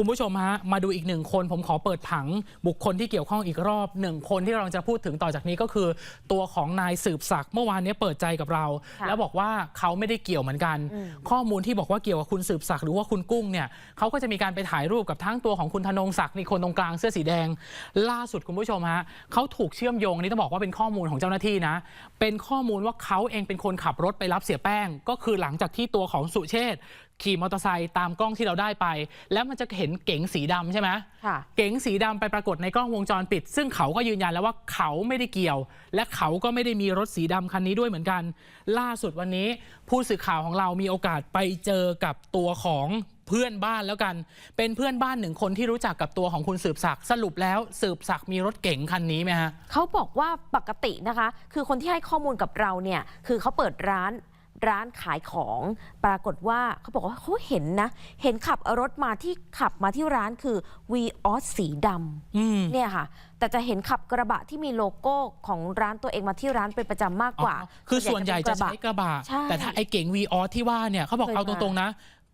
คุณผู้ชมฮะมาดูอีกหนึ่งคน ผมขอเปิดผังบุคคลที่เกี่ยวข้องอีกรอบหนึ่งคนที่เราจะพูดถึงต่อจากนี้ก็คือ ตัวของนายสืบศักดิ์เมื่อวานนี้เปิดใจกับเราค่ะแล้วบอกว่าเขาไม่ได้เกี่ยวเหมือนกันอืมข้อมูลที่บอกว่าเกี่ยวกับคุณสืบศักดิ์หรือว่าคุณกุ้งเนี่ยเขาก็จะมีการไปถ่ายรูปกับทั้งตัวของคุณธนงศักดิ์นี่คนตรงกลางเสื้อสีแดง ล่าสุดคุณผู้ชมฮะเขาถูกเชื่อมโยงอันนี่ต้องบอกว่าเป็นข้อมูลของเจ้าหน้าที่นะ เป็นข้อมูลว่าเขาเองเป็นคนขับรถไปรับเสียแป้ง ก็คือหลังจากที่ตัวของสุเชษฐ์ ขี่มอเตอร์ไซค์ตามกล้องที่เราได้ไป แล้วมันจะเห็นเก๋งสีดำใช่ไหมค่ะเก๋งสีดำไปปรากฏในกล้องวงจรปิด ซึ่งเขาก็ยืนยันแล้วว่าเขาไม่ได้เกี่ยว และเขาก็ไม่ได้มีรถสีดำคันนี้ด้วยเหมือนกัน ล่าสุดวันนี้ผู้สื่อข่าวของเรามีโอกาสไปเจอกับตัวของเพื่อนบ้านแล้วกัน เป็นเพื่อนบ้านหนึ่งคนที่รู้จักกับตัวของคุณสืบศักดิ์สรุปแล้วสืบศักดิ์มีรถเก๋งคันนี้ไหมฮะเขาบอกว่าปกตินะคะ คือคนที่ให้ข้อมูลกับเราเนี่ยคือเขาเปิดร้าน ร้านขายของ ปรากฏว่าเขาบอกว่าเขาเห็นนะ เห็นขับรถมาที่ขับมาที่ร้านคือ v ีออสสีดอืมำเนี่ยค่ะ แต่จะเห็นขับกระบะที่มีโลโก้ของร้านตัวเองมาที่ร้านเป็นประจำมากกว่าอ๋อคือส่วนใหญ่จะใช้กระบะใช่แต่ถ้าไอ้เก๋งวีออสที่ว่าเนี่ยเขาบอกเคยเอาตมารงๆนะ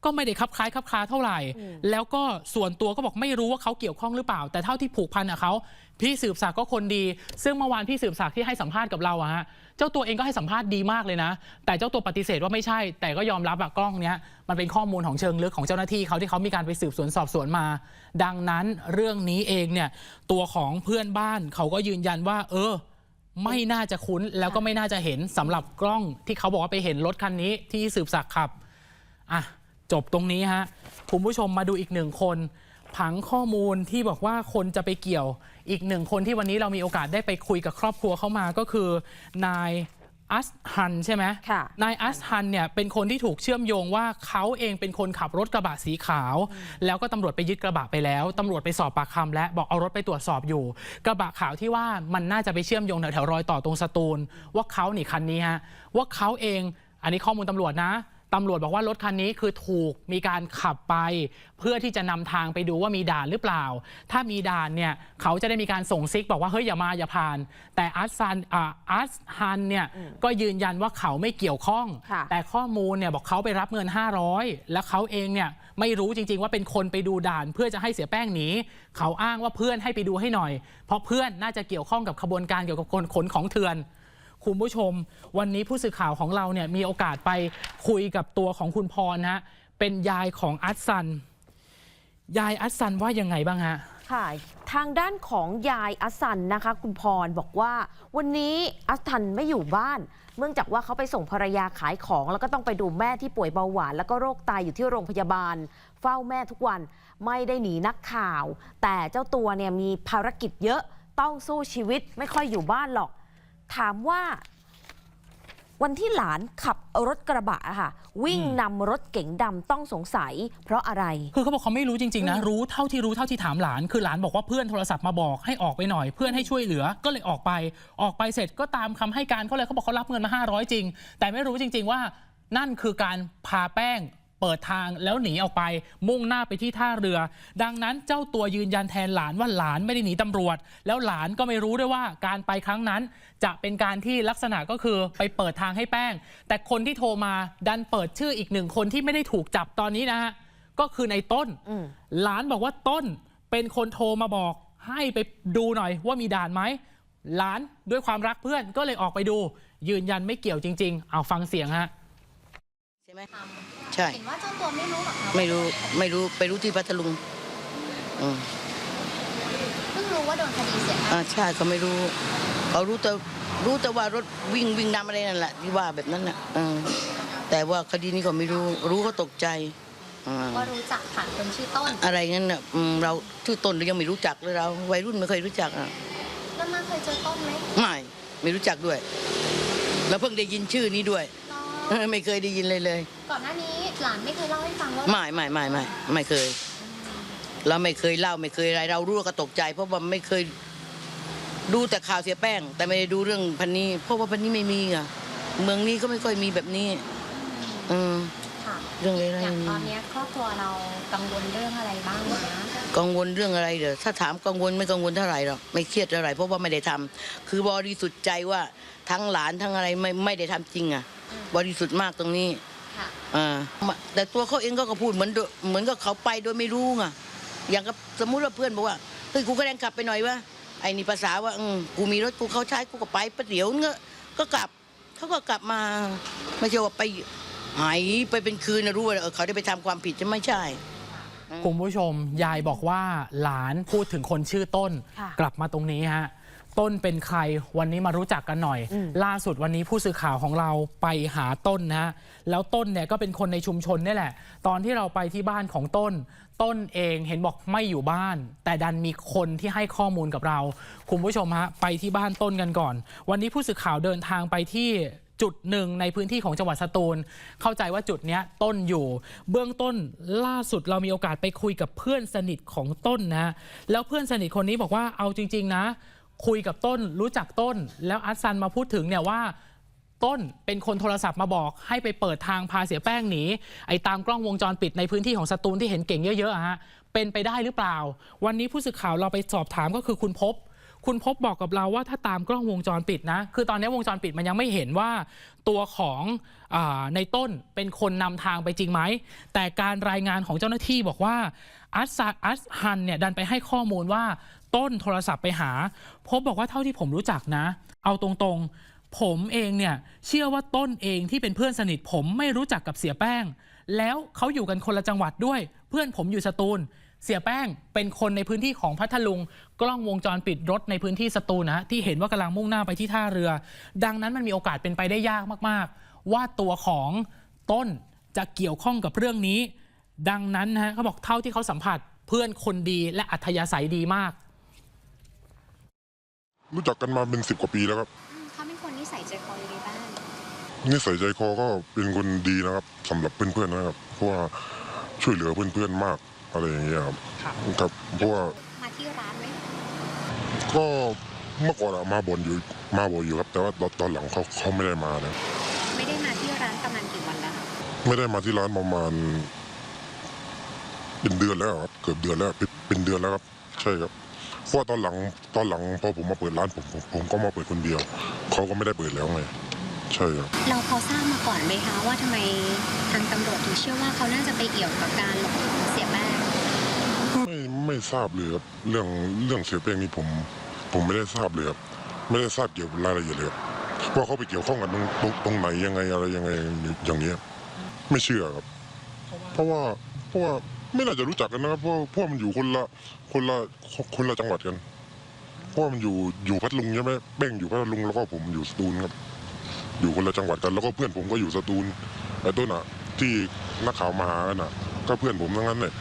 ก็ไม่ได้คับคล้ายคับคลาเท่าไหร่อืมแล้วก็ส่วนตัวก็บอกไม่รู้ว่าเขาเกี่ยวข้องหรือเปล่า แต่เท่าที่ผูกพันกับเขาพี่สืบศักดิ์ก็คนดี ซึ่งเมื่อวานพี่สืบศักดิ์ที่ให้สัมภาษณ์กับเราอะฮะเจ้าตัวเองก็ให้สัมภาษณ์ดีมากเลยนะ แต่เจ้าตัวปฏิเสธว่าไม่ใช่ แต่ก็ยอมรับอะกล้องเนี้ยมันเป็นข้อมูลของเชิงลึกของเจ้าหน้าที่เขาที่เขามีการไปสืบสวนสอบสวนมา ดังนั้นเรื่องนี้เองเนี่ยตัวของเพื่อนบ้านเขาก็ยืนยันว่า เออไม่น่าจะคุ้นแล้วก็ไม่น่าจะเห็นสำหรับกล้องที่เขาบอกว่าไปเห็นรถคันนี้ที่สืบศักดิ์ขับอะ จบตรงนี้ฮะคุณผู้ชมมาดูอีกหนึ่งคน ผังข้อมูลที่บอกว่าคนจะไปเกี่ยว อีกหนึ่งคนที่วันนี้เรามีโอกาสได้ไปคุยกับครอบครัวเข้ามาก็คือนายอัสฮันใช่ไหมค่ะนายอัสฮันเนี่ยเป็นคนที่ถูกเชื่อมโยงว่าเขาเองเป็นคนขับรถกระบะสีขาว แล้วก็ตำรวจไปยึดกระบะไปแล้วตำรวจไปสอบปากคำและบอกเอารถไปตรวจสอบอยู่ กระบะขาวที่ว่ามันน่าจะไปเชื่อมโยงแถวๆรอยต่อตรงสตูล ว่าเขาหนีคันนี้ฮะว่าเขาเองอันนี้ข้อมูลตำรวจนะ ตำรวจบอกว่ารถคันนี้คือถูกมีการขับไป เพื่อที่จะนำทางไปดูว่ามีด่านหรือเปล่า ถ้ามีด่านเนี่ยเขาจะได้มีการส่งซิกบอกว่าเฮ้ยอย่ามาอย่าผ่าน แต่อัสซันอ่าอัสฮันเนี่ยก็ยืนยันว่าเขาไม่เกี่ยวข้องค่ะแต่ข้อมูลเนี่ยบอกเขาไปรับเงิน 500 แล้วเขาเองเนี่ยไม่รู้จริง ๆ ว่าเป็นคนไปดูด่าน เพื่อจะให้เสียแป้งหนีเขาอ้างว่าเพื่อนให้ไปดูให้หน่อย เพราะเพื่อนน่าจะเกี่ยวข้องกับขบวนการเกี่ยวกับคนขนของเถื่อน คุณผู้ชม วันนี้ผู้สื่อข่าวของเราเนี่ยมีโอกาสไปคุยกับตัวของคุณพรนะฮะเป็นยายของอัสซัน ยายอัสซันว่ายังไงบ้างฮะ ค่ะทางด้านของยายอัสสันนะคะ คุณพรบอกว่า วันนี้อัสทันไม่อยู่บ้านเนื่องจากว่าเขาไปส่งภรรยาขายของ แล้วก็ต้องไปดูแม่ที่ป่วยเบาหวาน แล้วก็โรคไตอยู่ที่โรงพยาบาล เฝ้าแม่ทุกวันไม่ได้หนีนักข่าว แต่เจ้าตัวเนี่ยมีภารกิจเยอะต้องสู้ชีวิตไม่ค่อยอยู่บ้านหรอก ถามว่า วันที่หลานขับรถกระบะอะค่ะ วิ่งนำรถเก๋งดำต้องสงสัย เพราะอะไร คือเขาบอกเขาไม่รู้จริง ๆ นะ รู้เท่าที่รู้เท่าที่ถามหลาน คือหลานบอกว่าเพื่อนโทรศัพท์มาบอกให้ออกไปหน่อย เพื่อนให้ช่วยเหลือก็เลยออกไป ออกไปเสร็จก็ตามคำให้การเขาเลยเขาบอกเขารับเงินมา 500 จริง แต่ไม่รู้จริง ๆ ว่านั่นคือการพาแป้ง เปิดทางแล้วหนีออกไป มุ่งหน้าไปที่ท่าเรือ ดังนั้นเจ้าตัวยืนยันแทนหลานว่าหลานไม่ได้หนีตำรวจ แล้วหลานก็ไม่รู้ด้วยว่าการไปครั้งนั้น จะเป็นการที่ลักษณะก็คือไปเปิดทางให้แป้ง แต่คนที่โทรมาดันเปิดชื่ออีกหนึ่งคนที่ไม่ได้ถูกจับตอนนี้นะฮะก็คือในต้นอืมหลานบอกว่าต้นเป็นคนโทรมาบอกให้ไปดูหน่อยว่ามีด่านไหมหลานด้วยความรักเพื่อนก็เลยออกไปดู ยืนยันไม่เกี่ยวจริง ๆ เอาฟังเสียงฮะใช่ ไหมทำใช่เห็นว่าเจ้าตัวไม่รู้หรอกคะไม่รู้ไม่รู้ไปรู้ที่พัทลุงอืมเพิ่งรู้ว่าโดนคดีเสียอ่าใช่เขาไม่รู้เขารู้แต่รู้แต่ว่ารถวิ่งวิ่งนำอะไรนั่นแหละที่ว่าแบบนั้นน่ะอืมแต่ว่าคดีนี้เขาไม่รู้รู้ก็ตกใจอ่าว่ารู้จักผ่านคนชื่อต้นอะไรงั้นน่ะอืมเราชื่อต้นเรายังไม่รู้จักเลยเราวัยรุ่นไม่เคยรู้จักอะแล้วมาเคยเจอต้นไหมไม่ไม่รู้จักด้วย แล้วเพิ่งได้ยินชื่อนี้ด้วยเนาะ ไม่เคยได้ยินเลยเลย ก่อนหน้านี้หลานไม่เคยเล่าให้ฟังว่าไม่ไม่ไม่ไม่ไม่เคย เราไม่เคยเล่าไม่เคยอะไร เรารู้ก็ตกใจ เพราะว่าไม่เคยดูแต่ข่าวเสียแป้ง แต่ไม่ได้ดูเรื่องพันนี้ เพราะว่าพันนี้ไม่มีอะ เมืองนี้ก็ไม่ค่อยมีแบบนี้อืมค่ะเรื่องอะไรอย่างตอนเนี้ยครอบครัวเรากังวลเรื่องอะไรบ้างนะกังวลเรื่องอะไรเดี๋ยวถ้าถามกังวลไม่กังวลเท่าไหร่หรอกไม่เครียดเท่าไหร่เพราะว่าไม่ได้ทำคือบริสุทธิ์ใจว่าทั้งหลานทั้งอะไรไม่ไม่ได้ทำจริงอะ บริสุทธิ์มากตรงนี้ค่ะอ่าแต่ตัวเขาเองก็ก็พูดเหมือนโดเหมือนกับเขาไปโดยไม่รู้ไงอย่างกับสมมุติว่าเพื่อนบอกว่าเฮ้ยกูก็แรงกลับไปหน่อยวะไอ้นี่ภาษาว่าอืมกูมีรถกูเขาใช้กูก็ไปประเดี๋ยวเงอะก็กลับเขาก็กลับมาไม่ใช่ว่าไปหายไปเป็นคืนนะรู้ว่าเออเขาได้ไปทำความผิดจะไม่ใช่คุณผู้ชมยายบอกว่าหลานพูดถึงคนชื่อต้นค่ะกลับมาตรงนี้ฮะ ต้นเป็นใครวันนี้มารู้จักกันหน่อยอืมล่าสุดวันนี้ผู้สื่อข่าวของเราไปหาต้นนะฮะแล้วต้นเนี่ยก็เป็นคนในชุมชนนี่แหละ ตอนที่เราไปที่บ้านของต้น ต้นเองเห็นบอกไม่อยู่บ้าน แต่ดันมีคนที่ให้ข้อมูลกับเรา คุณผู้ชมฮะไปที่บ้านต้นกันก่อน วันนี้ผู้สื่อข่าวเดินทางไปที่จุดหนึ่งในพื้นที่ของจังหวัดสตูล เข้าใจว่าจุดเนี้ยต้นอยู่ เบื้องต้นล่าสุดเรามีโอกาสไปคุยกับเพื่อนสนิทของต้นนะ แล้วเพื่อนสนิทคนนี้บอกว่าเอาจริง ๆ นะ คุยกับต้นรู้จักต้น แล้วอัสซันมาพูดถึงเนี่ยว่าต้นเป็นคนโทรศัพท์มาบอกให้ไปเปิดทางพาเสียแป้งหนีไอ้ตามกล้องวงจรปิดในพื้นที่ของสตูลที่เห็นเก่งเยอะๆอะฮะเป็นไปได้หรือเปล่า วันนี้ผู้สื่อข่าวเราไปสอบถามก็คือคุณพบ คุณพบบอกกับเราว่าถ้าตามกล้องวงจรปิดนะ คือตอนนี้วงจรปิดมันยังไม่เห็นว่าตัวของอในต้นเป็นคนนำทางไปจริงไหม แต่การรายงานของเจ้าหน้าที่บอกว่าอัสซาอัสฮันเนี่ยดันไปให้ข้อมูลว่า ต้นโทรศัพท์ไปหา พบบอกว่าเท่าที่ผมรู้จักนะ เอาตรงๆ ผมเองเนี่ยเชื่อว่าต้นเองที่เป็นเพื่อนสนิทผมไม่รู้จักกับเสียแป้ง แล้วเขาอยู่กันคนละจังหวัดด้วย เพื่อนผมอยู่สตูล เสียแป้งเป็นคนในพื้นที่ของพัทลุง กล้องวงจรปิดรถในพื้นที่สตูลนะที่เห็นว่ากำลังมุ่งหน้าไปที่ท่าเรือ ดังนั้นมันมีโอกาสเป็นไปได้ยากมากๆ ว่าตัวของต้นจะเกี่ยวข้องกับเรื่องนี้ ดังนั้นนะฮะเขาบอกเท่าที่เขาสัมผัสเพื่อนคนดีและอัธยาศัยดีมาก รู้จักกันมาเป็นสิบกว่าปีแล้วครับอืมเขาเป็นคนนิสัยใจคอยังไงบ้างนิสัยใจคอก็เป็นคนดีนะครับสำหรับเพื่อนๆนะครับเพราะว่าช่วยเหลือเพื่อนๆมากอะไรอย่างเงี้ยครับครับเพราะว่ามาที่ร้านไหมก็เมื่อก่อนอะมาบ่นอยู่มาบ่นอยู่ครับ แต่ว่าตอนตอนหลังเขาเขาไม่ได้มานะไม่ได้มาที่ร้านประมาณกี่วันแล้วคะไม่ได้มาที่ร้านประมาณ เป็นเดือนแล้วครับเกือบเดือนแล้วเป็นเป็นเดือนแล้วครับ ใช่ครับ เพราะว่าตอนหลังตอนหลังพอผมมาเปิดร้านผมผมผมก็มาเปิดคนเดียว เขาก็ไม่ได้เปิดแล้วไงใช่ครับ เราพอทราบมาก่อนไหมคะว่าทำไมทางตำรวจถึงเชื่อว่าเขาน่าจะไปเอี่ยวกับการหลบหนีของเสียแป้งไม่ไม่ทราบเลยครับเรื่องเรื่องเสียแป้งนี่ผม ผมไม่ได้ทราบเลยครับไม่ได้ทราบเกี่ยวกับรายละเอียดเลยครับว่าเขาไปเกี่ยวข้องกันตรงตรงตรงไหนยังไงอะไรยังไงอย่างเนี้ยไม่เชื่อครับ เพราะว่าเพราะว่า ไม่น่าจะรู้จักกันนะครับเพราะเพราะมันอยู่คนละคนละคนละจังหวัดกันเพราะว่ามันอยู่อยู่พัทลุงใช่ไหมแป้งอยู่พัทลุงแล้วก็ผมอยู่สตูลครับ อยู่คนละจังหวัดกัน แล้วก็เพื่อนผมก็อยู่สตูลไอ้ต้นอะ ที่นักข่าวมาหากันอะ ก็เพื่อนผมทั้งนั้นเลย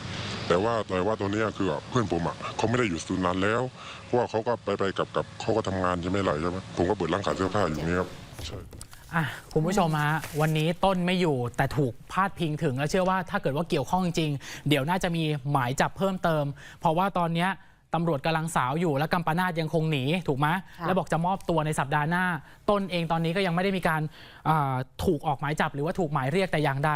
แต่ว่าแต่ว่าตัวเนี้ยคือเพื่อนผมอะเขาไม่ได้อยู่สตูลนานแล้ว เพราะว่าเขาก็ไปไปกลับกับเขาก็ทำงานใช่ไหมล่ะใช่ไหมผมก็เปิดร้านขายเสื้อผ้าอยู่นี่ครับใช่ อะคุณผู้ชมฮะวันนี้ต้นไม่อยู่แต่ถูกพาดพิงถึง แล้วเชื่อว่าถ้าเกิดว่าเกี่ยวข้องจริง เดี๋ยวน่าจะมีหมายจับเพิ่มเติม เพราะว่าตอนเนี้ยตำรวจกำลังสาวอยู่และกัมปนาตยังคงหนีถูกไหมค่ะแล้วบอกจะมอบตัวในสัปดาห์หน้า ต้นเองตอนนี้ก็ยังไม่ได้มีการอ่าถูกออกหมายจับหรือว่าถูกหมายเรียกแต่อย่างใด